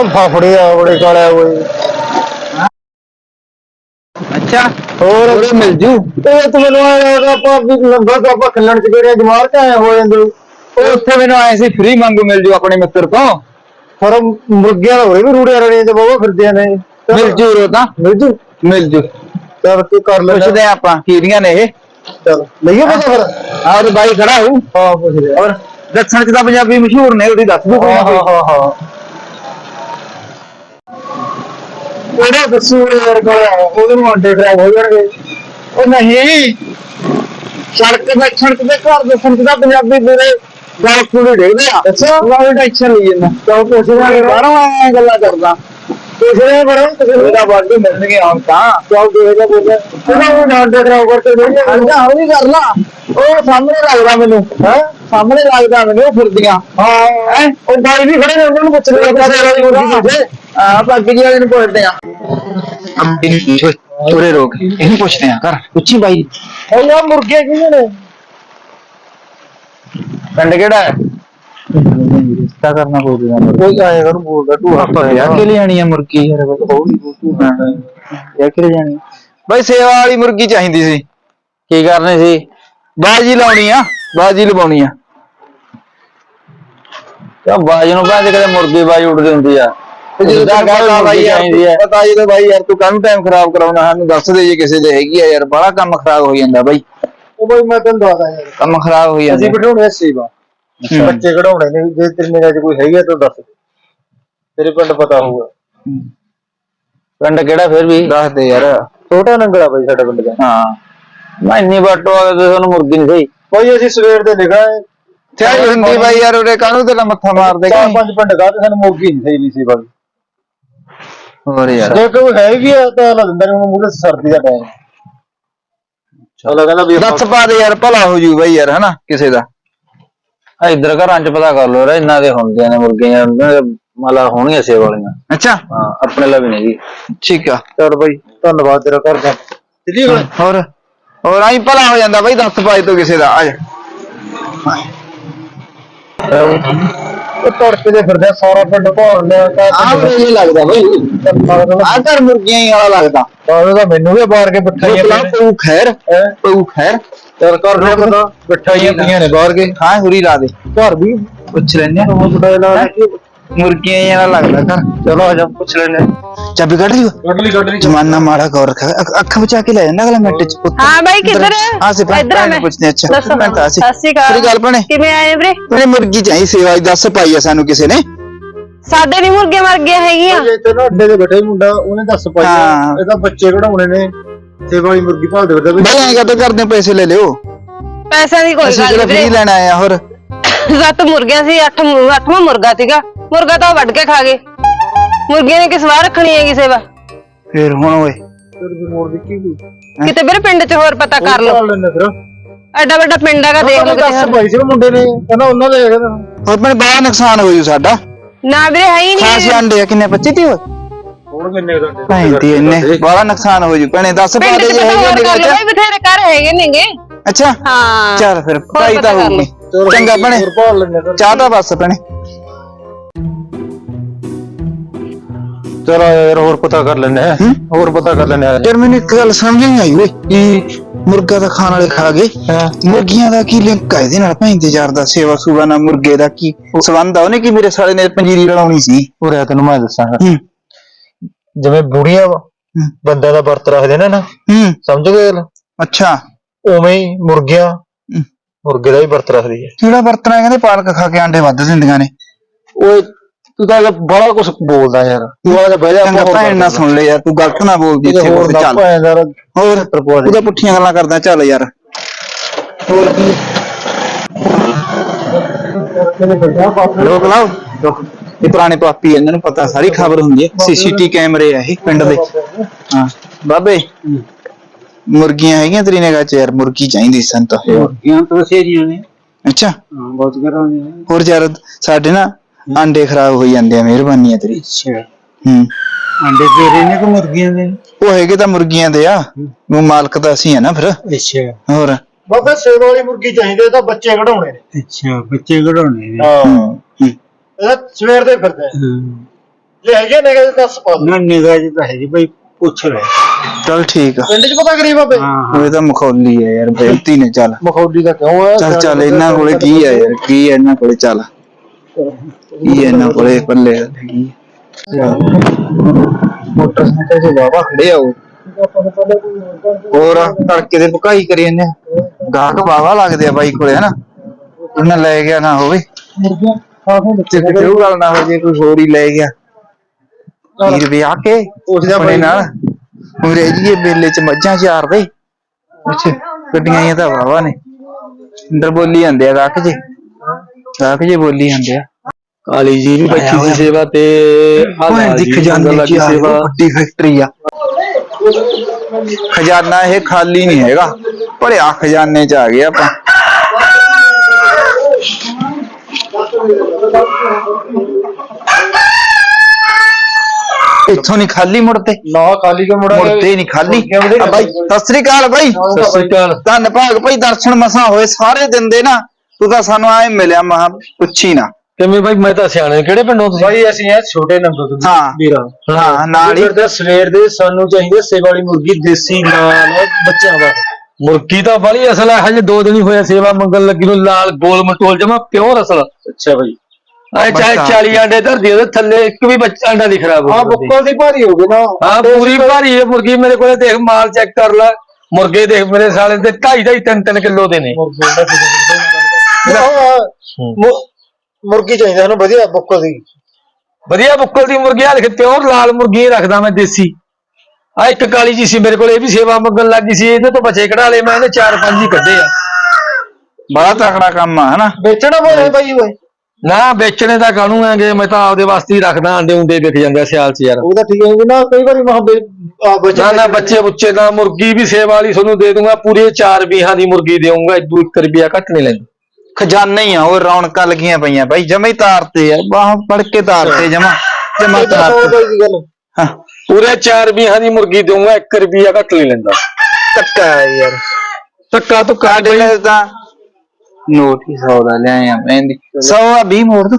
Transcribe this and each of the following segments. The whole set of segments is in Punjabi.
ਉਹ ਫਾਫੜੇ ਆ ਬੜੇ ਕਾਲੇ ਹੋਏ। ਅੱਛਾ। ਹੋਰ? ਉਹਦੇ ਮਿਲ ਜੂ। ਇਹ ਤੂੰ ਮੈਨੂੰ ਆਇਆ ਆਪਾਂ ਵੀ ਲੰਗਰ ਤਾਂ ਆਪਾਂ ਖੱਲਣ ਚ ਗਏ ਜਮਾਰ ਤੇ ਆਏ ਹੋ ਜਾਂਦੇ। ਉਹ ਉੱਥੇ ਮੈਨੂੰ ਆਏ ਸੀ ਫ੍ਰੀ ਮੰਗੂ ਮਿਲ ਜੂ ਆਪਣੇ ਮਿੱਤਰ ਤੋਂ। ਪਰ ਮੁਰਗੀਆਂ ਦਾ ਹੋਰੇ ਵੀ ਰੂੜੇ ਰਣੇ ਤੇ ਬਹੁਤ ਫਿਰਦੇ ਨੇ। ਮਿਲ ਜੂ ਰੋ ਤਾਂ। ਮਿਲ ਜੂ। ਮਿਲ ਜੂ। ਚੱਲ ਤੂੰ ਕਰ ਲੈ ਪੁੱਛਦੇ ਆ ਆਪਾਂ ਕੀਰੀਆਂ ਨੇ ਇਹ। ਚੱਲ ਲਈਏ ਪਤਾ ਫਿਰ। ਆਹ ਉਹਦੇ ਬਾਈ ਖੜਾ ਹਾਂ ਪੁੱਛ ਲਿਆ ਔਰ ਦੱਸਣ ਚ ਤਾਂ ਪੰਜਾਬੀ ਮਸ਼ਹੂਰ ਨੇ ਉਹਦੀ ਦੱਸ ਦੂ ਕੋਈ ਹਾਂ ਹਾਂ ਹਾਂ। ਉਹਦਾ ਦੱਸੂ ਯਾਰ ਕੋਲ ਉਹਦੇ ਨੂੰ ਅੰਡੇ ਖਰਾਬ ਹੋ ਜਾਣਗੇ। ਉਹ ਨਹੀਂ। ਸੜਕ ਤੇ ਸੜਕ ਤੇ ਘਰ ਦੇ ਸੰਤ ਦਾ ਪੰਜਾਬੀ ਪੂਰੇ ਗੱਲ ਪੂਰੀ ਡੇਗਦੇ ਆ। ਅੱਛਾ। ਉਹ ਟੈਨਸ਼ਨ ਲਈ ਜਾਂਦਾ। ਚੱਲ ਪੁੱਛ ਲਿਆ ਬਾਹਰੋਂ ਆਇਆ ਗੱਲਾਂ ਕਰਦਾ। ਪੁੱਛ ਲਿਆ ਪਰ ਉਹਦਾ ਬਾਡੀ ਮਿਲਣਗੇ ਹੁਣ ਤਾਂ। ਚੱਲ ਦੇਖਦਾ ਪੁੱਛ ਉਹਦਾ ਨੂੰ ਅੰਡੇ ਖਰਾਬ ਕਰਕੇ ਨਹੀਂ ਅੰਦਾ ਉਹ ਵੀ ਕਰ ਲਾ। ਉਹ ਸਾਹਮਣੇ ਲੱਗਦਾ ਮੈਨੂੰ। ਹੈ? ਸਾਹਮਣੇ ਲੱਗਦਾ ਮੈਨੂੰ ਉਹ ਫਿਰਦੀਆਂ। ਹਾਂ। ਹੈ? ਉਹ ਬਾਈ ਵੀ ਖੜੇ ਨੇ ਉਹਨਾਂ ਨੂੰ ਪੁੱਛ ਲਿਆ। ਕਦੇ ਵਾਲੀ ਮੁਰਗੀ ਕਿੱਥੇ ਆ ਪੱਗ ਜੀ ਵਾਲੇ ਨੂੰ ਪੁੱਛਦੇ ਆ। ਥੋੜੇ ਰੋਕ ਇਹਨੂੰ ਪੁੱਛਦੇ ਆ ਕਰ ਪੁੱਛੀ ਬਾਈ ਉਹ ਯਾਰ ਮੁਰਗੇ ਕਿਹਨੇ ਨੇ? ਪਿੰਡ ਕਿਹੜਾ ਹੈ? ਰਿਸ਼ਤਾ ਕਰਨਾ ਪਊਗਾ। ਕੋਈ ਆਏ ਕਰ ਬੋਲਦਾ ਤੂੰ ਆਪਾਂ ਵਿਆਹ ਕੇ ਲਿਆਣੀ ਆ ਮੁਰਗੀ? ਯਾਰ ਹੌਲੀ ਬੋਲ ਤੂੰ ਵਿਆਹ ਕੇ ਲਿਆਣੀ ਬਈ ਸੇਵਾ ਵਾਲੀ ਮੁਰਗੀ ਚਾਹੀਦੀ ਸੀ। ਕੀ ਕਰਨੀ ਸੀ? ਬਾਜੀ ਲਾਉਣੀ ਆ ਬਾਜੀ ਲਵਾਉਣੀ ਆ। ਕਿਉਂ ਬਾਜੀ ਨੂੰ ਬਾਜੀ ਕਦੇ ਮੁਰਗੀ ਬਾਜੀ ਉੱਡਦੀ ਹੁੰਦੀ ਆ? ਜਦੋਂ ਜਿੱਦਾਂ ਤੈਨੂੰ ਕਹਿੰਦਾ ਪਤਾ ਬਾਈ ਯਾਰ ਚਾਹੀਦੀ ਆ ਪਤਾ ਜੀ ਤਾਂ ਬਾਈ ਯਾਰ ਤੂੰ ਕਾਹਨੂੰ ਟਾਈਮ ਖਰਾਬ ਕਰਾਉਣਾ ਸਾਨੂੰ ਦੱਸ ਦੇ ਜੇ ਕਿਸੇ ਦੇ ਹੈਗੀ ਆ ਯਾਰ ਬੜਾ ਕੰਮ ਖਰਾਬ ਹੋ ਜਾਂਦਾ ਬਾਈ। ਉਹ ਬਈ ਮੈਂ ਤੈਨੂੰ ਦੱਸਦਾ ਯਾਰ। ਕੰਮ ਖਰਾਬ ਹੋ ਜਾਂਦਾ। ਅਸੀਂ ਬਿਠਾਉਣੇ ਸੇਵਾ। ਹੂੰ। ਬੱਚੇ ਕਢਾਉਣੇ ਨੇ ਜੇ ਤੇਰੇ ਨਿਗਾਹ 'ਚ ਕੋਈ ਹੈਗਾ ਤਾਂ ਦੱਸ ਤੇਰੇ ਪਿੰਡ ਪਤਾ ਹੋਊਗਾ। ਪਿੰਡ ਕਿਹੜਾ ਫਿਰ ਵੀ? ਦੱਸ ਦੇ ਯਾਰ। ਛੋਟਾ ਨੰਗਲਾ ਬਈ ਸਾਡਾ ਪਿੰਡ ਦਾ। ਹਾਂ। ਮੈਂ ਇੰਨੀ ਬਾਟੋ ਆ ਕੇ ਤੁਹਾਨੂੰ ਮੁਰਗੀ ਨਹੀਂ ਸਹੀ। ਬਈ ਅਸੀਂ ਸਵੇਰ ਦੇ ਲਿਖਾ ਹੈ ਚਾਹੀ ਹੁੰਦੀ ਬਾਈ ਯਾਰ ਉਹਦੇ ਕਾਹਨੂੰ ਤੇਰਾ ਮੱਥਾ ਮਾਰਦੇ ਚਾਰ ਕਿ ਪੰਜ ਪਿੰਡ ਗਾ ਤੇ ਸਾਨੂੰ ਮੋਗੀ ਨਹੀਂ ਸਹੀ ਨਹੀਂ ਸੇਵਾ ਦੀ ਹੋਰ ਯਾਰ ਜੇ ਕੋਈ ਹੈ ਵੀ ਆ ਤਾਂ ਲਾ ਦਿੰਦਾ ਨੂੰ ਮੂਹਰੇ ਸਰਦੀ ਦਾ ਟਾਈਮ ਚਲੋ ਕਹਿੰਦਾ ਵੀ ਦੱਸ ਪਾ ਦੇ ਯਾਰ ਭਲਾ ਹੋ ਜੂ ਬਾਈ ਯਾਰ ਹਨਾ ਕਿਸੇ ਦਾ। ਆ ਇਧਰ ਘਰਾਂ ਚ ਪਤਾ ਕਰ ਲੋ ਰੇ ਇਹਨਾਂ ਦੇ ਹੁੰਦੀਆਂ ਨੇ ਮੁਰਗੀਆਂ ਉਹਨਾਂ ਦੇ ਮਲਾ ਹੋਣਗੀਆਂ ਸੇਵ ਵਾਲੀਆਂ। ਅੱਛਾ। ਹਾਂ ਆਪਣੇ ਲਈ ਨਹੀਂ ਜੀ। ਠੀਕ ਆ। ਚਲ ਬਈ ਧੰਨਵਾਦ ਤੇਰਾ ਕਰਦਾ ਚੱਲੀਏ ਹੁਣ। ਹੋਰ ਹੋਰ ਆਈ ਭਲਾ ਹੋ ਜਾਂਦਾ ਬਾਈ ਦੱਸ ਪਾਏ ਤੋਂ ਕਿਸੇ ਦਾ ਆ ਜਾ। ਉਹ ਤੜਕੇ ਦੇ ਫਿਰਦੇ ਆ, ਸਾਰਾ ਪਿੰਡ ਭਾਲ ਲਿਆ ਤਾਂ ਆ ਮੈਨੂੰ ਇਹ ਲੱਗਦਾ ਬਾਈ। ਆ ਘਰ ਮੁਰਗੀਆਂ ਹੀ ਵਾਲਾ ਲੱਗਦਾ। ਤਾਂ ਮੈਨੂੰ ਵੀ ਬਾਹਰ ਕੇ ਬਿਠਾਈਆਂ ਪੂ ਪਊ ਖੈਰ ਪਊ ਖੈਰ। ਚਲ ਕਰ ਲੈ ਪਤਾ ਬਿਠਾਈਆਂ ਪਈਆਂ ਨੇ ਬਾਹਰ ਕੇ। ਹਾਂ ਹੁਰੀ ਲਾ ਦੇ। ਘਰ ਵੀ ਪੁੱਛ ਆ। ਉਹ ਬੜਾ ਲਾ ਕੇ ਮੁਰਗੀਆਂ ਹੀ ਵਾਲਾ ਲੱਗਦਾ ਘਰ। ਚਲੋ ਆ ਜਾ ਪੁੱਛ ਲੈਨੇ ਚਾਬੀ ਕੱਢ ਲਈ ਕੱਢ ਲਈ ਕੱਢ ਲਈ। ਜਮਾਨਾ ਮਾੜਾ ਗੌਰ ਰੱਖਾ ਅੱਖ- ਅੱਖ ਬਚਾ ਕੇ ਲੈ ਜਾਂਦਾ ਅਗਲਾ ਮਿੰਟ ਚ ਪੁੱਤ। ਹਾਂ ਬਾਈ ਕਿੱਧਰ ਹਾਂ ਸੇ ਇੱਧਰ ਆ ਮੈਂ। ਨੂੰ ਪੁੱਛਦੇ ਅੱਛਾ ਦੱਸੋ। ਭੈਣ ਤਾਂ ਅਸੀਂ ਸਤਿ ਸ਼੍ਰੀ ਅਕਾਲ। ਤੇਰੀ ਗੱਲ ਭੈਣੇ ਕਿਵੇਂ ਆਏ ਵੀਰੇ? ਮੈਨੇ ਮੁਰਗੀ ਚਾਹੀ ਸੇਵਾ ਦੀ ਦੱਸ ਪਾਈ ਆ ਸਾਨੂੰ ਕਿਸੇ ਨੇ। ਸਾਡੇ ਨਹੀਂ ਮੁਰਗੇ ਮਰ ਗਏ ਹੈਗੀਆਂ ਜੇ ਤੇ ਨਾ ਅੱਡੇ ਦੇ ਬੈਠੇ ਮੁੰਡਾ ਉਹਨੇ ਦੱਸ ਪਾਈ ਹਾਂ। ਇਹ ਤਾਂ ਬੱਚੇ ਕਢਾਉਣੇ ਨੇ। ਸੇਵਾ ਵਾਲੀ ਮੁਰਗੀ ਭਾਲਦੇ ਫਿਰਦੇ ਵੀ ਬਈ ਐਂ ਕਰਦੇ ਕਰਦੇ ਪੈਸੇ ਲੈ ਲਿਓ। ਪੈਸਿਆਂ ਦੀ ਕੋਈ ਅਸੀਂ ਗੱਲ ਨਹੀਂ ਫ੍ਰੀ ਵੀਰੇ। ਲੈਣ ਆਏ ਆ ਹੋਰ। ਸੱਤ ਮੁਰਗੀਆਂ ਸੀ ਅੱਠ ਮੁ- ਅੱਠਵਾਂ ਮੁਰਗਾ ਸੀਗਾ। ਮੁਰਗਾ ਤਾਂ ਉਹ ਵੱਢ ਕੇ ਖਾ ਗਏ। ਮੁਰਗੀਆਂ ਨੇ ਕਿਸ ਵਾਰ ਰੱਖਣੀ ਹੈਗੀ ਸੇਵਾ? ਫੇਰ ਹੁਣ ਓਏ। ਫਿਰ ਵੀ ਮੋੜ ਦਿੱਤੀ ਕੋਈ ਕਿਤੇ ਵੀਰੇ ਪਿੰਡ 'ਚ ਹੋਰ ਪਤਾ ਕਰ ਲਓ। ਭਾਲ ਲੈਣੇ ਫਿਰ। ਐਡਾ ਵੱਡਾ ਪਿੰਡ ਹੈਗਾ ਦੇਖ ਲਓ ਦੱਸ ਕਿਤੇ ਭਾਈ ਸੀ ਮੁੰਡੇ ਨੇ ਕਹਿੰਦਾ ਉਹਨਾਂ ਦੇ ਹੈਗਾ ਹੋਰ ਭੈਣੇ ਬੜਾ ਨੁਕਸਾਨ ਹੋ ਜੂ ਸਾਡਾ। ਨਾ ਵੀਰੇ ਹੈ ਹੀ ਖਾਸ ਨਹੀਂ ਅੰਡੇ ਆ ਕਿੰਨੇ 25 ਤੀ ਹੁਣ ਕਿੰਨੇ ਘੰਟੇ ਭਾਈ ਦੀ ਇੰਨੇ ਬੜਾ ਨੁਕਸਾਨ ਹੋ ਜੂ। ਭੈਣੇ ਦੱਸ ਪਾ ਪਿੰਡ ਦੇ 'ਚ ਜੇ ਪਤਾ ਹੈਗੀ ਹੋਰ ਅੰਡੇ ਕਰ ਲਓ ਦਾ ਬਈ ਬਥੇਰੇ ਘਰ ਹੈਗੇ ਨੇਗੇ। ਅੱਛਾ। ਹਾਂ। ਚੱਲ ਫਿਰ ਭਾਈ ਪਤਾ ਤਾਂ ਕਰ ਹੋਊਗੀ। ਚੰਗਾ ਭੈਣੇ। ਹੋਰ ਭਾਲ ਲੈਣੇ ਫਿਰ। ਚਾਹ ਤਾਂ ਬਸ ਭੈਣੇ। ਚਲੋ ਯਾਰ ਹੋਰ ਪਤਾ ਕਰ ਲੈਣੇ ਹੂੰ? ਹੋਰ ਪਤਾ ਕਰ ਲੈਣੇ ਯਾਰ ਮੈਨੂੰ ਇੱਕ ਗੱਲ ਸਮਝ ਨਹੀਂ ਆਈ ਓਏ ਕਿ ਮੁਰਗਾ ਤਾਂ ਖਾਣ ਵਾਲੇ ਖਾ ਗਏ। ਮੁਰਗੀਆਂ ਦਾ ਕੀ ਲਿੰਕ ਹੈ ਇਹਦੇ ਨਾਲ ਭਾਈ ਤੇ ਯਾਰ ਦਾ ਸੇਵਾ ਸੁਵਾ ਨਾਲ ਮੁਰਗੇ ਦਾ ਕੀ ਸੰਬੰਧ ਆ? ਉਹਨੇ ਕੀ ਮੇਰੇ ਸਾਲੇ ਨੇ ਪੰਜੀਰੀ ਰਲਾਉਣੀ ਸੀ? ਉਰੇ ਤੈਨੂੰ ਮੈਂ ਦੱਸਾਂ ਹੂੰ। ਜਿਵੇਂ ਬੁੜੀਆਂ ਹੂੰ। ਬੰਦਾ ਦਾ ਵਰਤ ਰੱਖਦੇ ਨੇ ਨਾ ਹੂੰ। ਸਮਝ ਗਏ ਗੱਲ? ਅੱਛਾ। ਉਵੇਂ ਹੀ ਮੁਰਗੀਆਂ। ਮੁਰਗੇ ਦਾ ਹੀ ਵਰਤ ਰੱਖਦੀ ਹੈ। ਕਿਹੜਾ ਵਰਤਣਾ? ਕਹਿੰਦੇ ਪਾਲਕ ਖਾ ਕੇ ਆਂਡੇ ਵੱਧ ਦਿੰਦੀਆਂ ਨੇ। ਓਏ ਤੂੰ ਤਾਂ ਬੜਾ ਕੁਝ ਬੋਲਦਾ ਯਾਰ। ਤੂੰ ਆ ਜਾ ਬਹਿ ਜਾ ਚੰਗਾ ਭੈਣ ਨਾ ਸੁਣ ਲੈ ਯਾਰ ਤੂੰ ਗਲਤ ਨਾ ਬੋਲਦੀ ਇੱਥੇ ਹੋਰ ਚੱਲ। ਯਾਰ। ਹੋਰ ਉਹਦਾ ਪੁੱਠੀਆਂ ਗੱਲਾਂ ਕਰਦਾ ਚੱਲ ਯਾਰ। ਹੋਰ ਕੀ? ਲੋਕ ਲਾਓ। ਇਹ ਪੁਰਾਣੇ ਪਾਪੀ ਇਹਨਾਂ ਨੂੰ ਪਤਾ ਸਾਰੀ ਖਬਰ ਹੁੰਦੀ ਹੈ ਸੀਸੀਟੀ ਕੈਮਰੇ ਆ ਇਹ ਪਿੰਡ ਦੇ। ਹਾਂ ਬਾਬੇ। ਮੁਰਗੀਆਂ ਹੈਗੀਆਂ ਤੇਰੀ ਨਿਗਾਹ ਚ ਯਾਰ ਮੁਰਗੀ ਚਾਹੀਦੀ ਸਨ ਤਾਂ। ਮੁਰਗੀਆਂ ਤਾਂ ਸੇਰੀਆਂ ਨੇ। ਅੱਛਾ। ਹਾਂ ਬਹੁਤ ਕਰਾਂਗੇ ਹੋਰ ਯਾਰ ਸਾਡੇ ਨਾ ਆਂਡੇ ਖਰਾਬ ਹੋਈ ਜਾਂਦੇ ਆ ਮਿਹਰਬਾਨੀ ਆ ਤੇਰੀ। ਅੱਛਾ। ਹੂੰ। ਅੰਡੇ ਤੇਰੇ ਨੇ ਕਿ ਮੁਰਗੀਆਂ ਦੇ? ਉਹ ਹੈਗੇ ਤਾਂ ਮੁਰਗੀਆਂ ਦੇ ਆ। ਉਹ ਮਾਲਕ ਤਾਂ ਅਸੀਂ ਆ ਨਾ ਫਿਰ। ਅੱਛਾ। ਹੋਰ? ਬਾਬਾ ਸੇਵਾ ਵਾਲੀ ਮੁਰਗੀ ਚਾਹੀਦੀ ਤਾਂ ਬੱਚੇ ਕਢਾਉਣੇ ਨੇ। ਅੱਛਾ ਬੱਚੇ ਕਢਾਉਣੇ ਨੇ। ਹਾਂ। ਇਹਦਾ ਸਵੇਰ ਦੇ ਫਿਰਦੇ ਜੇ ਹੈਗੇ ਨੇ ਤਾਂ ਦੱਸ ਪਾ ਨਾ ਨਿਗਾਹ ਜੀ ਤਾਂ ਹੈ ਜੀ ਬਈ ਪੁੱਛ ਲੈ। ਚੱਲ ਠੀਕ ਆ। ਪਿੰਡ 'ਚ ਪਤਾ ਕਰੀ ਬਾਬੇ? ਹਾਂ ਉਹ ਤਾਂ ਮਖੌਲੀ ਹੈ ਯਾਰ ਬੇਇੱਜ਼ਤੀ ਨੇ ਚੱਲ। ਮਖੌਲੀ ਦਾ ਕਿਉਂ ਹੈ ਚੱਲ ਚੱਲ ਇਹਨਾਂ ਕੋਲੇ ਕੀ ਹੈ ਯਾਰ ਕੀ ਇਹਨਾਂ ਕੋਲੇ ਚੱਲ। ਕੀ ਇਹਨਾਂ ਕੋਲੇ ਪੱਲੇ ਕੀ ਮੋਟਰਸਾਈਕਲ ਤੇ ਬਾਬਾ ਖੜੇ ਆਓ ਹੋਰ ਤੜਕੇ ਦੇ ਭੁਕਾਈ ਕਰੀ ਜਾਂਦੇ ਆ। ਗਾਹਕ ਬਾਵਾ ਲੱਗਦੇ ਆ ਬਾਈ ਕੋਲੇ ਹਨਾ? ਉਹਨਾਂ ਲੈ ਗਿਆ ਨਾ ਹੋਵੇ। ਤੇ ਕਿਤੇ ਉਹ ਗੱਲ ਨਾ ਹੋ ਜੇ ਕੋਈ ਹੋਰ ਹੀ ਲੈ ਗਿਆ। ਵੀਰ ਵਿਆਹ ਕੇ ਉਸਦਾ ਆਪਣੇ ਨਾਲ? ਅੰਗਰੇਜ਼ੀਏ ਮੇਲੇ ਚ ਮੱਝਾਂ ਚਾਰਦੇ ਅੱਛਾ ਗੱਡੀਆਂ ਇਹ ਤਾਂ ਵਾਵਾ ਨੇ। ਅੰਦਰ ਬੋਲੀ ਜਾਂਦੇ ਆ ਗਾਹਕ ਜੀ। ਗਾਹਕ ਜੀ ਬੋਲੀ ਜਾਂਦੇ ਆ। ਕਾਲੀ ਜੀ ਵੀ ਬੈਠੀ ਸੀ ਸੇਵਾ ਤੇ ਆਹ ਜਾਂਦੀ ਲੱਗੀ ਜੀ ਸੇਵਾ। ਵੱਡੀ ਫੈਕਟਰੀ ਆ। ਖਜ਼ਾਨਾ ਇਹ ਖਾਲੀ ਨਹੀਂ ਹੈਗਾ ਭਰਿਆ ਖਜ਼ਾਨੇ ਚ ਆ ਗਏ ਆਪਾਂ। ਇੱਥੋਂ ਨਹੀਂ ਖਾਲੀ ਮੁੜਦੇ। ਨਾ ਕਾਲੀ ਕੇ ਮੁੜਾ ਮੁੜਦੇ ਨਹੀਂ ਖਾਲੀ। ਆ ਬਾਈ ਸਤਿ ਸ੍ਰੀ ਅਕਾਲ ਬਾਈ। ਸਤਿ ਸ੍ਰੀ ਅਕਾਲ। ਧੰਨ ਭਾਗ ਭਾਈ ਦਰਸ਼ਨ ਮਸਾਂ ਹੋਏ ਸਾਰੇ ਦਿਨ ਦੇ ਨਾ। ਤੂੰ ਤਾਂ ਸਾਨੂੰ ਆਏ ਮਿਲਿਆ ਮਹਾ ਪੁੱਛੀ ਨਾ। ਕਿਵੇਂ ਬਾਈ ਮੈਂ ਤਾਂ ਸਿਆਣੇ ਕਿਹੜੇ ਪਿੰਡੋਂ ਤੁਸੀਂ? ਬਾਈ ਅਸੀਂ ਆ ਛੋਟੇ ਨੰਬਰ ਤੋਂ ਹਾਂ। ਵੀਰਾ। ਹਾਂ। ਨਾਲ ਹੀ। ਤਾਂ ਸਵੇਰ ਦੇ ਸਾਨੂੰ ਚਾਹੀਦੇ ਸੇਵਾ ਵਾਲੀ ਮੁਰਗੀ ਦੇਸੀ ਲਾਲ ਬੱਚਿਆਂ ਦਾ। ਮੁਰਗੀ ਤਾਂ ਬੜੀ ਅਸਲ ਹੈ ਹਜੇ ਦੋ ਦਿਨ ਹੀ ਹੋਇਆ ਸੇਵਾ ਮੰਗਣ ਲੱਗੀ ਨੂੰ ਲਾਲ ਗੋਲ ਮਟੋਲ ਜਮਾ ਪਿਓਰ ਅਸਲ। ਅੱਛਾ ਬਾਈ। ਐ ਚਾਹੇ ਬੱਚਾ। 40 ਆਂਡੇ ਧਰਦੀ ਉਹਦੇ ਥੱਲੇ ਇੱਕ ਵੀ ਬੱਚਾ ਆਂਡਾ ਨਹੀਂ ਖਰਾਬ ਹਾਂ ਹੋਊਗਾ ਬੁੱਕਲ ਦੀ ਭਾਰੀ ਹੋ ਗਈ ਨਾ। ਹਾਂ ਪੂਰੀ ਭਾਰੀ ਹੈ ਮੁਰਗੀ ਮੇਰੇ ਕੋਲੇ ਦੇਖ ਮਾਲ ਚੈੱਕ ਕਰ ਲੈ। ਮੁਰਗੇ ਦੇਖ ਮੇਰੇ ਸਾਲੇ ਦੇ 2.5 2.5 3 3 ਕਿਲੋ ਦੇ ਨੇ। ਮੁ- ਮੁਰਗੀ ਚਾਹੀਦਾ ਸਾਨੂੰ ਵਧੀਆ ਬੁੱਕਲ ਦੀ। ਵਧੀਆ ਬੁੱਕਲ ਦੀ ਮੁਰਗੀ ਆ ਲਿਖ ਪਿਓਰ ਲਾਲ ਮੁਰਗੀ ਰੱਖਦਾ ਮੈਂ ਦੇਸੀ। ਆ ਇੱਕ ਕਾਲੀ ਜੀ ਸੀ ਮੇਰੇ ਕੋਲ ਇਹ ਵੀ ਸੇਵਾ ਮੰਗਣ ਲੱਗੀ ਸੀ ਇਹਦੇ ਤੋਂ ਬਚੇ ਕਢਾ ਲਏ ਮੈਂ ਇਹਦੇ ਚਾਰ ਪੰਜ ਹੀ ਕੱਢੇ ਆ। ਬੜਾ ਤਕੜਾ ਕੰਮ ਆ ਹਨਾ? ਵੇਚਣਾ ਬੋਲੇ ਬਾਈ ਓਏ। ਨਾ ਵੇਚਣੇ ਦਾ ਕਾਹਨੂੰ ਹੈਗੇ ਮੈਂ ਤਾਂ ਆਪਦੇ ਵਾਸਤੇ ਹੀ ਰੱਖਦਾ ਆਂਡੇ ਉਂਡੇ ਵਿਕ ਜਾਂਦੇ ਆ ਸਿਆਲ ਚ ਯਾਰ। ਉਹ ਤਾਂ ਠੀਕ ਹੈ ਨਾ ਕਈ ਵਾਰੀ ਮਹਾਂ ਬੱਚੇ ਨਾ ਨਾ ਬੱਚੇ ਬੁੱਚੇ ਦਾ ਮੁਰਗੀ ਵੀ ਸੇਵਾ ਵਾਲੀ ਤੁਹਾਨੂੰ ਦੇ ਦੂੰਗਾ ਪੂਰੇ ਚਾਰ ਵੀਹਾਂ ਦੀ ਮੁਰਗੀ ਦੇਵਾਂਗਾ ਇਦੂ 1 ਰੁਪਿਆ ਘੱਟ ਨਹੀਂ ਲੈਂਦਾ। ਖਜ਼ਾਨਾ ਹੀ ਆ ਉਹ ਰੌਣਕਾਂ ਲੱਗੀਆਂ ਪਈਆਂ ਭਾਈ ਜਮਾ ਹੀ ਤਾਰਤੇ ਆ ਬਾਹ ਫੜ ਕੇ ਤਾਰਤੇ ਜਮਾ ਜਮਾ ਤਾਰਤੇ। ਹਾਂ। ਪੂਰੇ ਚਾਰ ਵੀਹਾਂ ਦੀ ਮੁਰਗੀ ਦੇਵਾਂਗਾ 1 ਰੁਪਿਆ ਘੱਟ ਨਹੀਂ ਲੈਂਦਾ। ਹੈ ਯਾਰ। ਧੱਕਾ ਤੋਂ ਕਾਟ ਲਈ ਤਾਂ ਨੋਟ ਹੀ 100 ਦਾ ਲਿਆਏ ਆ ਮਹਿੰਦੀ 100 ਆ 20 ਮੋੜ ਦੋ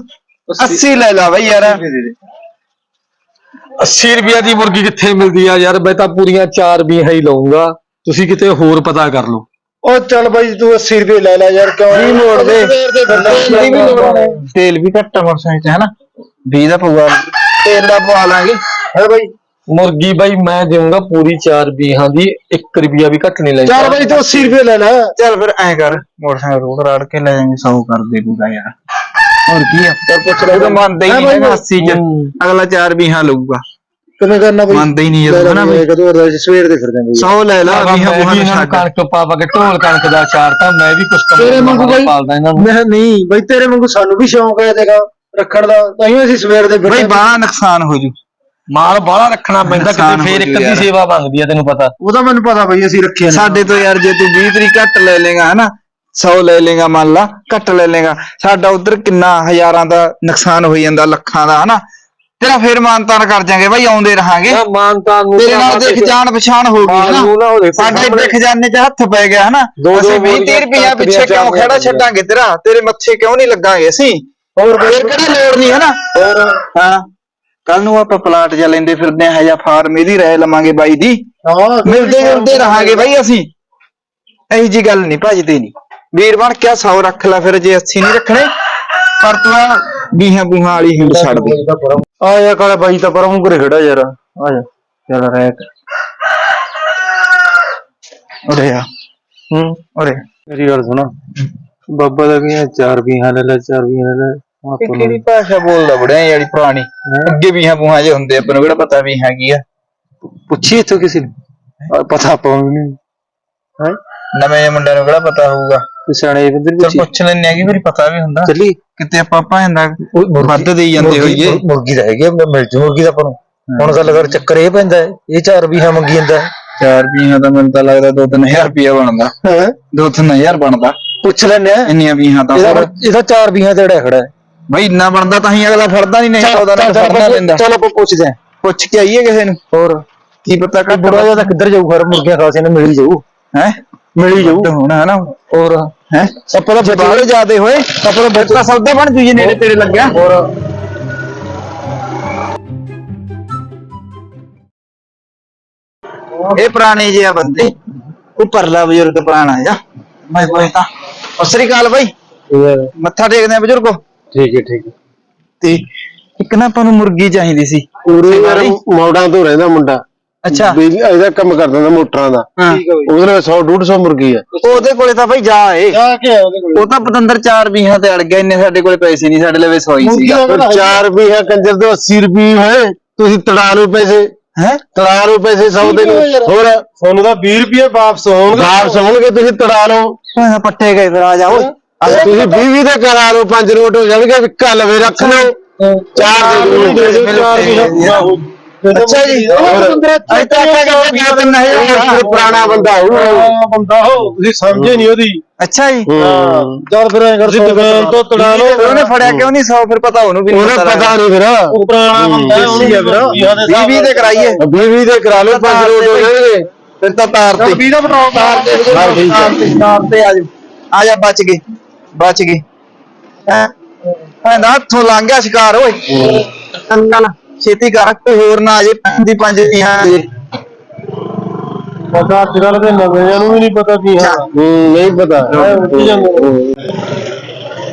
80 ਲੈ ਲਾ ਬਈ ਯਾਰ। 80 ਰੁਪਿਆ ਦੀ ਮੁਰਗੀ ਕਿੱਥੇ ਮਿਲਦੀ ਆ ਯਾਰ? ਮੈਂ ਤਾਂ ਪੂਰੀਆਂ ਚਾਰ ਵੀਹਾਂ ਹੀ ਲਵਾਂਗਾ ਤੁਸੀਂ ਕਿਤੇ ਹੋਰ ਪਤਾ ਕਰ ਲਓ। ਉਹ ਚੱਲ ਬਾਈ ਤੂੰ 80 ਰੁਪਏ ਲੈ ਲੈ ਯਾਰ ਕਿਉਂ ਵੀਹ ਮੋੜ ਦੇ। ਤੇਲ ਵੀ ਵੀ ਘੱਟ ਆ ਮੋਟਰਸਾਈਕਲ ਚ ਹਨਾ? 20 ਦਾ ਪਊਗਾ। ਤੇਲ ਦਾ ਪਵਾ ਲਾਂਗੇ। ਹੈ ਬਾਈ। ਮੁਰਗੀ ਬਾਈ ਮੈਂ ਦੇਵਾਂਗਾ ਪੂਰੀ ਚਾਰ ਵੀਹਾਂ ਦੀ 1 ਰੁਪਿਆ ਵੀ ਘੱਟ ਨਹੀਂ ਲੈਂਦਾ। ਚੱਲ ਬਾਈ ਤੂੰ 80 ਰੁਪਏ ਲੈ ਲੈ। ਚੱਲ ਫਿਰ ਐਂ ਕਰ ਮੋਟਰਸਾਈਕਲ ਰੋਡ ਰਾੜ ਕੇ ਲੈ ਜਾਵਾਂਗੇ 100 ਕਰ ਦੇ ਦੂਗਾ ਯਾਰ। ਹੋਰ ਕੀ ਆ? ਚੱਲ ਪੁੱਛ ਲੈ ਉਹ ਮੰਨਦਾ ਹੀ ਹੈਂ ਨਹੀਂ ਬਾਈ? ਹੈਗਾ 80 ਚ ਹੂੰ। ਅਗਲਾ 4 ਵੀਹਾਂ ਲਊਗਾ। ਕਿਵੇਂ ਕਰਨਾ ਬਾਈ? ਮੰਨਦਾ ਹੀ ਨਹੀਂ ਜਦੋਂ ਹਨਾ ਬਈ ਕਦੋਂ ਹੋਰ ਸਵੇਰ ਦੇ ਫਿਰਦੇ ਬਾਈ। 100 ਲੈ ਲਾ ਵੀ ਬੂਹਾਂ ਨੂੰ ਛੱਡ। ਕਣਕ ਪਾਵਾ ਕੇ ਢੋਲ ਕਣਕ ਦਾ ਚਾਰ ਤਾਂ ਮੈਂ ਵੀ ਕੁਛ ਤੇਰੇ ਕੰਮ ਵਾਂਗੂ ਬਾਈ ਪਾਲਦਾ ਇਹਨਾਂ ਨੂੰ। ਮੈਂ ਨਹੀਂ ਬਾਈ ਤੇਰੇ ਵਾਂਗੂ ਸਾਨੂੰ ਵੀ ਸ਼ੌਂਕ ਹੈ ਦੇਖਾ ਰੱਖਣ ਦਾ। ਤਾਂ ਹੀ ਅਸੀਂ ਸਵੇਰ ਦੇ ਬਈ ਬਾਹਲਾ ਨੁਕਸਾਨ ਹੋ ਜੂ। ਮਾਲ ਬਾਹਲਾ ਰੱਖਣਾ ਪੈਂਦਾ ਕਿਤੇ ਫੇਰ ਹੋ ਇੱਕ ਯਾਰ। ਸੇਵਾ ਮੰਗਦੀ ਆ ਤੈਨੂੰ ਪਤਾ। ਉਹਦਾ ਮੈਨੂੰ ਪਤਾ ਬਾਈ ਅਸੀਂ ਰੱਖਿਆ ਨੇ ਸਾਡੇ ਤੋਂ ਯਾਰ ਜੇ ਤੂੰ 20 ਤਰੀ ਘੱਟ ਲੈ ਲੇਗਾ ਹਨਾ 100 ਲੈ ਲੇਗਾ ਮੰਨ ਲਾ ਘੱਟ ਲੈ ਲੇਗਾ ਸਾਡਾ ਉਧਰ ਕਿੰਨਾ ਹਜ਼ਾਰਾਂ ਦਾ ਨੁਕਸਾਨ ਹੋਈ ਜਾਂਦਾ ਲੱਖਾਂ ਦਾ ਹਨਾ। ਤੇਰਾ ਫੇਰ ਮਾਨਤਾਨ ਕਰ ਜਾਾਂਗੇ ਬਾਈ ਆਉਂਦੇ ਰਹਾਂਗੇ। ਨਾ ਮਾਨਤਾ ਨੂੰ ਤੇਰੇ ਨਾਲ ਦੇਖ ਜਾਣ ਪਛਾਣ ਹੋ ਗਈ ਮਾਲ ਨੂੰ। ਨਾ ਹਨਾ ਹੋਵੇ ਸਾਡੇ ਇੱਥੇ ਖਜ਼ਾਨੇ 'ਚ ਹੱਥ ਪੈ ਗਿਆ ਹਨਾ। ਦੋ ਅਸੀਂ 20 ਬੋਰੀਆਂ 30 ਰੁਪਇਆ ਪਿੱਛੇ ਕਿਉਂ ਖੜਾ ਛੱਡਾਂਗੇ ਤੇਰਾ? ਤੇਰੇ ਮੱਥੇ ਕਿਉਂ ਨਹੀਂ ਲੱਗਾਂਗੇ ਅਸੀਂ? ਹੋਰ ਫੇਰ ਕਿਹੜਾ ਲੋੜ ਨਹੀਂ ਹਨਾ? ਹੋਰ। ਹਾਂ। ਕੱਲ ਨੂੰ ਆਪਾਂ ਪਲਾਟ ਜਾ ਲੈਂਦੇ ਫਿਰਦੇ ਆ ਜਾਂ ਫਾਰਮ ਇਹਦੀ ਰਹਿ ਲਵਾਂਗੇ ਬਾਈ ਦੀ। ਹਾਂ ਮਿਲਦੇ ਮਿਲਦੇ ਰਹਾਂਗੇ ਬਾਈ ਅਸੀਂ। ਇਹੀ ਜੀ ਗੱਲ ਨਹੀਂ ਭਜਦੇ ਨਹੀਂ। ਵੀਰ ਬਣ ਕਿਆ 100 ਰੱਖ ਲੈ ਫਿਰ ਜੇ 80 ਨਹੀਂ ਰੱਖਣੇ। ਪਰ ਤੂੰ ਬੀਹਾਂ ਬੂਹਾਂ ਵਾਲੀ ਹਿੰਡ ਛੱਡ ਦੇ ਆ ਜਾ ਕਾਲੇ ਬਾਈ ਤਾਂ ਪਰਮ ਘਰੇ ਖੜਾ ਯਾਰ। ਆ ਜਾ ਚੱਲ ਰਹਿ ਉਰੇ ਆ। ਹੂੰ। ਉਰੇ। ਮੇਰੀ ਗੱਲ ਸੁਣਾ। ਬਾਬਾ ਦਾ ਕੀ ਚਾਰ ਵੀ ਲੈ ਲੈ ਚਾਰ ਵੀ ਲੈ ਲੈ। ਇਹ ਕਿਹੜੀ ਭਾਸ਼ਾ ਬੋਲਦਾ ਬੜਿਆ ਜਿਹੜੀ ਪੁਰਾਣੀ? ਅੱਗੇ ਬੀਹਾਂ ਬੂਹਾਂ ਜੇ ਹੁੰਦੇ ਆਪਾਂ ਨੂੰ ਕਿਹੜਾ ਪਤਾ ਵੀ ਹੈਗੀ ਆ? ਪੁੱਛੀ ਇੱਥੋਂ ਕਿਸੇ ਨੇ? ਪਤਾ ਪਾਉਂ ਨਹੀਂ ਹੈ ਨਵੇਂ ਮੁੰਡਿਆਂ ਨੂੰ ਕਿਹੜਾ ਪਤਾ ਹੋਊਗਾ? ਸਿਆਣੇ ਬੰਦੇ ਚਲ ਪੁੱਛ ਲੈਣੇ ਆ ਕਿ ਫਿਰ ਪਤਾ ਵੀ ਹੁੰਦਾ। ਚੱਲੀ। ਕਿਤੇ ਆਪਾਂ ਭਾਂਦਾ ਵੱਧ ਦੇਈ ਜਾਂਦੇ ਹੋਈਏ। ਮੁਰਗੀ ਦਾ ਹੈਗੇ ਮਿਲ ਜੂ ਮੁਰਗੀ ਦਾ ਆਪਾਂ ਨੂੰ। ਹੁਣ ਗੱਲ ਕਰ ਚੱਕਰ ਇਹ ਪੈਂਦਾ ਹੈ, ਇਹ ਚਾਰ ਵੀ ਹੈ ਮੰਗੀ ਜਾਂਦਾ ਚਾਰ ਬੀਹਾਂ ਦਾ ਮੈਨੂੰ ਤਾਂ ਲੱਗਦਾ 2-3000 ਰੁਪਇਆ ਬਣਦਾ। ਹੈ? 2-3000 ਬਣਦਾ। ਪੁੱਛ ਲੈਨੇ ਆ ਇੰਨੀਆਂ ਬੀਹਾਂ ਤਾਂ ਇਹਦਾ ਹੋਰ। ਇਹਦਾ ਚਾਰ ਵੀਹਾਂ ਤੇ ਅੜਿਆ ਖੜਾ ਹੈ। ਬਈ ਇੰਨਾ ਬਣਦਾ ਤਾਂ ਹੀ ਅਗਲਾ ਫੜਦਾ ਨਹੀਂ ਨਹੀਂ ਉਹਦਾ ਨਾਲ ਫੜਨਾ ਲੈਂਦਾ ਚਲ ਆਪਾਂ ਪੁੱਛਦੇ ਆ ਪੁੱਛ ਕੇ ਆਈਏ ਕਿਸੇ ਨੂੰ। ਹੋਰ। ਕੀ ਪਤਾ ਘੱਟ ਬੁੜਾ ਜਿਹਾ ਤਾਂ ਕਿੱਧਰ ਜਾਊ ਫਿਰ ਮੁਰਗੀਆਂ ਖਾਸੇ ਨੇ ਮਿਲ ਹੀ ਜਾਊ। ਹੈ? ਮਿਲੀ ਜਾਊ। ਹੁਣ ਹੈ ਨਾ ਹੈ? ਆਪਾਂ ਤਾਂ ਬਾਹਰ ਜਾਦੇ ਹੋਏ ਆਪਾਂ ਤਾਂ ਬੱਚਾ ਸੌਦਾ ਬਣ ਜੂ ਨੇੜੇ ਤੇਰੇ ਲੱਗਿਆ। ਹੋਰ। ਇਹ ਪੁਰਾਣੇ ਜੇ ਆ ਬੰਦੇ। ਉਹ ਪਰਲਾ ਬਜ਼ੁਰਗ ਪੁਰਾਣਾ ਜਾ ਮੈਂ ਕੋਈ ਤਾਂ ਸਤਿ ਸ੍ਰੀ ਬਾਈ। ਮੱਥਾ ਟੇਕਦੇ ਆ ਬਜ਼ੁਰਗੋ। ਠੀਕ ਹੈ ਠੀਕ ਹੈ। ਤੇ ਇੱਕ ਨਾ ਆਪਾਂ ਨੂੰ ਮੁਰਗੀ ਚਾਹੀਦੀ ਸੀ। ਪੂਰੇ ਮੋੜਾਂ ਤੋਂ ਰਹਿੰਦਾ ਮੁੰਡਾ। ਅੱਛਾ। ਬਿਜਲੀ ਇਹਦਾ ਕੰਮ ਕਰਦਾ ਹੁੰਦਾ ਮੋਟਰਾਂ ਦਾ। ਹਾਂ। ਉਹਦੇ ਨਾਲ 100 150 ਮੁਰਗੀ ਹੈ ਉਹਦੇ ਕੋਲੇ ਤਾਂ ਬਾਈ ਜਾ ਏ। ਜਾ ਕੇ ਆ ਉਹਦੇ ਕੋਲ। ਉਹ ਤਾਂ ਪਤੰਦਰ ਚਾਰ ਵੀਹਾਂ ਤੇ ਅੜ ਗਿਆ ਇੰਨੇ ਸਾਡੇ ਕੋਲੇ ਪੈਸੇ ਨਹੀਂ ਸਾਡੇ ਲਵੇ ਸੌਈ ਸੀਗਾ। 4 ਰੁਪਏ ਹੈ ਕੰਜਰ ਦੇ 80 ਰੁਪਏ ਹੈ ਤੁਸੀਂ ਤੜਾ ਲਓ ਪੈਸੇ। ਹੈ? ਤੜਾ ਲਓ ਪੈਸੇ ਸੌਦੇ ਨੂੰ। ਹੋਰ? ਤੁਹਾਨੂੰ ਤਾਂ 20 ਰੁਪਏ ਵਾਪਸ ਹੋਣਗੇ। ਵਾਪਸ ਹੋਣਗੇ ਤੁਸੀਂ ਤੜਾ ਲਓ। ਓਏ ਪੱਟੇ ਗਏ ਫਿਰ ਆ ਜਾ ਓਏ ਤੁਸੀਂ 20 20 ਦਾ ਕਰਾ ਲਓ ਪੰਜ ਨੋਟ ਹੋ ਜਾਣਗੇ ਵਿੱਕਾ ਲਵੇ ਰੱਖ ਲਓ। ਚਾਰ ਦੇ ਦਿਓ। ਅੱਛਾ ਜੀ। ਅੱਜ ਤੱਕ ਕਹਿੰਦੇ ਤਿੰਨ ਹਜ਼ਾਰ ਪੁਰਾਣਾ ਬੰਦਾ ਹੋਊ। ਬੰਦਾ ਹੋ। ਤੁਸੀਂ ਸਮਝੇ ਨਹੀਂ ਉਹਦੀ। ਅੱਛਾ ਜੀ। ਚੱਲ ਫਿਰ ਐਂ ਕਰ ਦੁਕਾਨ ਤੋਂ ਤੜਾ ਲਓ ਉਹਨੇ ਫੜਿਆ ਕਿਉਂ ਨਹੀਂ 100 ਫਿਰ ਪਤਾ ਉਹਨੂੰ ਵੀ ਉਹਨੇ ਪਤਾ ਨਹੀਂ ਫਿਰ। ਉਹ ਪੁਰਾਣਾ ਬੰਦਾ ਹੈ, ਉਹਨੂੰ ਦੇਸੀ ਹੈ ਫਿਰ। 20 20 ਦੇ ਕਰਾਈਏ। 20 20 ਦੇ ਕਰਾ ਲਓ ਪੰਜ ਨੋਟ ਹੋ ਜਾਣਗੇ। ਫਿਰ ਤਾਂ ਤਾਰ ਤੇ। 20 ਦਾ ਬਣਾਓ ਤਾਰ ਤੇ। ਹਾਂ, ਠੀਕ ਹੈ। ਤਾਰ ਤੇ ਤਾਰ ਤੇ ਆ ਜਾ ਆ ਜਾ ਬਚ ਗਏ ਬਚ ਗਏ ਹੈ? ਹੈ ਨਾ ਹੱਥੋਂ ਲੰਘ ਗਿਆ ਸ਼ਿਕਾਰ ਓਏ। ਛੇਤੀ ਕਰ ਕੋਈ ਹੋਰ ਨਾ ਆ ਜੇ ਪੰਜ ਦੀ ਪੰਜ ਦੀਆਂ ਦੇ ਪਤਾ ਅੱਜ ਕੱਲ ਦੇ ਨਵੇਂ ਨੂੰ ਵੀ ਨਹੀਂ ਪਤਾ ਕੀ ਹੈ ਹੂੰ ਨਹੀਂ ਪਤਾ। ਉੱਠੀ ਜਾਂਦੇ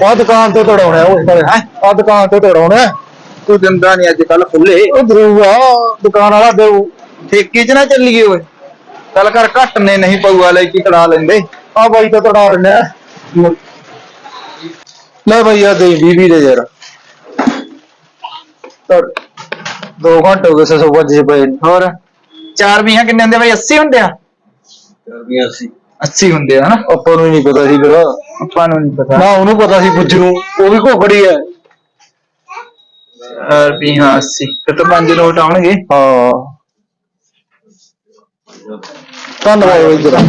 ਆ ਦੁਕਾਨ ਤੋਂ ਤੜਾਉਣਾ ਉਹ ਹੈ? ਆ ਦੁਕਾਨ ਤੋਂ ਤੜਾਉਣਾ ਤੂੰ ਦਿੰਦਾ ਨਹੀਂ ਅੱਜ ਕੱਲ ਖੁੱਲੇ ਉਹ ਦਰੂਗਾ ਦੁਕਾਨ ਵਾਲਾ ਦੇਊ। ਠੇਕੇ 'ਚ ਨਾ ਚੱਲੀਏ ਓਏ। ਚੱਲ ਕਰ ਘੱਟ ਨੇ ਨਹੀਂ ਪਊਆ ਲੈ ਕੇ ਕਢਾ ਲੈਂਦੇ। ਆ ਬਾਈ ਤੋਂ ਤੜਾ ਲੈਣਾ ਲੈ ਬਈ ਆ ਦੇ 20 20 ਦੇ ਯਾਰ। ਦੋ ਘੰਟੇ ਹੋ ਗਏ ਸੋ ਵਜੇ ਪਏ ਹੋਰ? ਚਾਰ ਵੀਹਾਂ ਕਿੰਨੇ ਹੁੰਦੇ ਬਈ? 80 ਹੁੰਦੇ ਆ? 80 ਹੁੰਦੇ ਆ ਹਨਾ ਆਪਾਂ ਨੂੰ ਨਹੀਂ ਪਤਾ ਸੀ ਫਿਰ। ਆਪਾਂ ਨੂੰ ਨਹੀਂ ਪਤਾ। ਨਾ ਉਹਨੂੰ ਪਤਾ ਸੀ ਪੁੱਜ ਨੂੰ। ਉਹ ਵੀ ਘੋਖੜੀ ਹੈ ਚਾਰ ਵੀਹਾਂ 80 ਫਿਰ ਤਾਂ ਪੰਜ ਨੋਟ ਆਉਣਗੇ। ਹਾਂ। ਧੰਨਵਾਦ ਬਾਈ ਤੇਰਾ।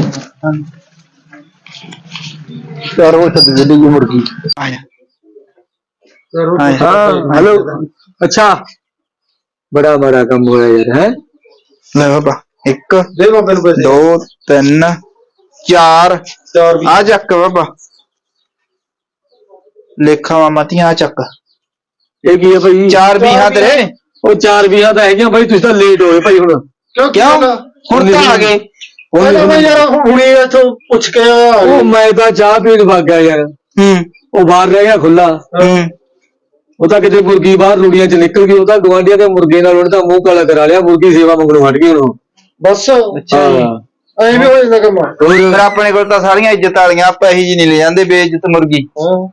ਚਾਰ ਉਹ ਛੱਡ ਦੇ ਲਈ ਮੁਰਗੀ। ਆ ਜਾ ਹਾਂ ਹੈਲੋ ਅੱਛਾ। ਬੜਾ ਬੜਾ ਕੰਮ ਹੋਇਆ ਯਾਰ ਹੈ? ਲੈ ਬਾਬਾ ਇੱਕ ਦੇ ਬਾਬੇ ਨੂੰ ਪੈਸੇ ਦੋ ਤਿੰਨ ਚਾਰ। ਚਾਰ ਵੀ। ਆ ਚੱਕ ਬਾਬਾ। ਲੇਖਾ ਮਾਮਾ ਤੀਆਂ ਚੱਕ। ਇਹ ਕੀ ਹੈ ਭਾਈ? ਚਾਰ ਵੀਹਾਂ ਤੇਰੇ? ਉਹ ਚਾਰ ਵੀਹਾਂ ਤਾਂ ਹੈਗੀਆਂ ਭਾਈ ਤੁਸੀਂ ਤਾਂ ਲੇਟ ਹੋਏ ਭਾਈ ਹੁਣ। ਕਿਉਂ? ਹੁਣ ਤਾਂ ਆ ਗਏ। ਹੁਣ ਭਾਈ ਯਾਰ ਹੁਣੇ ਇੱਥੋਂ ਪੁੱਛ ਕੇ ਉਹ ਮੈਂ ਤਾਂ ਚਾਹ ਪੀਣ ਵਗ ਗਿਆ ਯਾਰ। ਹੂੰ। ਉਹ ਬਾਹਰ ਰਹਿ ਗਿਆ ਖੁੱਲਾ ਹੂੰ। ਉਹ ਤਾਂ ਕਿਤੇ ਮੁਰਗੀ ਬਾਹਰ ਲੁੜੀਆਂ ਚ ਨਿਕਲ ਗਈ ਉਹ ਤਾਂ ਗਵਾਂਢੀਆਂ ਦੇ ਮੁਰਗੇ ਨਾਲ ਉਹਨੇ ਤਾਂ ਮੂੰਹ ਕਾਲਾ ਕਰਾ ਲਿਆ ਮੁਰਗੀ ਸੇਵਾ ਮੰਗਣੋਂ ਹਟ ਗਈ ਹੁਣ ਬਸ ਅੱਛਾ ਐਵੇਂ ਹੋ ਜਾਂਦਾ ਕੰਮ। ਫਿਰ ਆਪਣੇ ਕੋਲ ਤਾਂ ਸਾਰੀਆਂ ਇੱਜ਼ਤ ਵਾਲੀਆਂ ਆਪਾਂ ਇਹੀ ਜੀ ਨਹੀਂ ਲੈ ਜਾਂਦੇ ਬੇਇੱਜ਼ਤ ਮੁਰਗੀ।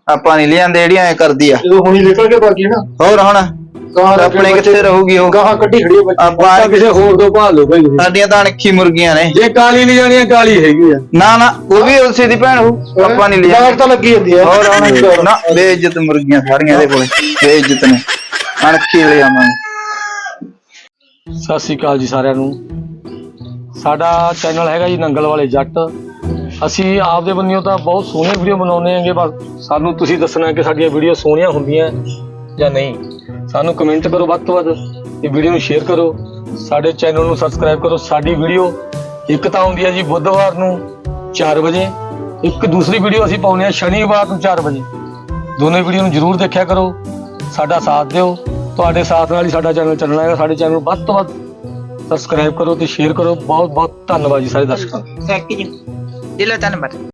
ਆਪਾਂ ਨਹੀਂ ਲੈ ਜਾਂਦੇ ਜਿਹੜੀਆਂ ਐ ਕਰਦੀ ਆ। ਜਦੋਂ ਹੁਣੀ ਨਿਕਲ ਕੇ ਬਾਕੀ ਨਾ। ਹੋਰ ਹੁਣ? ਗਾਹਾਂ ਆਪਣੇ ਕਿੱਥੇ ਰਹੂਗੀ ਉਹ? ਗਾਹਾਂ ਕੱਢੀ ਖੜੀ ਹੈ ਬੱਚੀ ਆਪਾਂ ਕਿਸੇ ਹੋਰ ਤੋਂ ਭਾਲ ਲਓ ਭਾਈ ਤੁਸੀਂ। ਸਾਡੀਆਂ ਤਾਂ ਅਣਖੀ ਮੁਰਗੀਆਂ ਨੇ। ਜੇ ਕਾਲੀ ਨਹੀਂ ਜਾਣੀ ਕਾਲੀ ਹੈਗੀ ਆ। ਨਾ ਨਾ ਉਹ ਵੀ ਉਸੇ ਦੀ ਭੈਣ ਹੋ? ਆਪਾਂ ਨਹੀਂ ਲੈ ਦਾਗ ਜਾਂਦੇ ਤਾਂ ਲੱਗੀ ਜਾਂਦੀ ਆ। ਹੋਰ ਹੁਣ ਨਾ। ਬੇਇੱਜ਼ਤ ਮੁਰਗੀਆਂ ਸਾਰੀਆਂ ਦੇ ਕੋਲੇ। ਬੇਇੱਜ਼ਤ ਨੇ। ਅਣਖੀ ਲੈ ਆਵਾਂਗੇ ਸਤਿ ਸ੍ਰੀ ਅਕਾਲ ਜੀ ਸਾਰਿਆਂ ਨੂੰ। ਸਾਡਾ ਚੈਨਲ ਹੈਗਾ ਜੀ ਨੰਗਲ ਵਾਲੇ ਜੱਟ। ਅਸੀਂ ਆਪਦੇ ਬੰਨਿਓ ਤਾਂ ਬਹੁਤ ਸੋਹਣੀਆਂ ਵੀਡੀਓ ਬਣਾਉਂਦੇ ਆਂਗੇ ਬਸ ਸਾਨੂੰ ਤੁਸੀਂ ਦੱਸਣਾ ਕਿ ਸਾਡੀਆਂ ਵੀਡੀਓ ਸੋਹਣੀਆਂ ਹੁੰਦੀਆਂ ਜਾਂ ਨਹੀਂ। ਸਾਨੂੰ ਕਮੈਂਟ ਕਰੋ, ਵੱਧ ਤੋਂ ਵੱਧ ਇਹ ਵੀਡੀਓ ਨੂੰ ਸ਼ੇਅਰ ਕਰੋ। ਸਾਡੇ ਚੈਨਲ ਨੂੰ ਸਬਸਕ੍ਰਾਈਬ ਕਰੋ। ਸਾਡੀ ਵੀਡੀਓ ਇੱਕ ਤਾਂ ਆਉਂਦੀ ਹੈ ਜੀ ਬੁੱਧਵਾਰ ਨੂੰ 4 ਵਜੇ। ਇੱਕ ਦੂਸਰੀ ਵੀਡੀਓ ਅਸੀਂ ਪਾਉਂਦੇ ਹਾਂ ਸ਼ਨੀਵਾਰ ਨੂੰ 4 ਵਜੇ। ਦੋਨੇ ਵੀਡੀਓ ਨੂੰ ਜਰੂਰ ਦੇਖਿਆ ਕਰੋ। ਸਾਡਾ ਸਾਥ ਦਿਓ। ਤੁਹਾਡੇ ਸਾਥ ਨਾਲ ਹੀ ਸਾਡਾ ਚੈਨਲ ਚੱਲਣਾ ਹੈਗਾ। ਸਾਡੇ ਚੈਨਲ ਨੂੰ ਵੱਧ ਤੋਂ ਵੱਧ ਸਬਸਕ੍ਰਾਈਬ ਕਰੋ ਤੇ ਸ਼ੇਅਰ ਕਰੋ। ਬਹੁਤ ਬਹੁਤ ਧੰਨਵਾਦ ਜੀ ਸਾਰੇ ਦਰਸ਼ਕਾਂ ਦਾ। ਥੈਂਕ ਯੂ ਦਿਲੋਂ ਧੰਨਵਾਦ।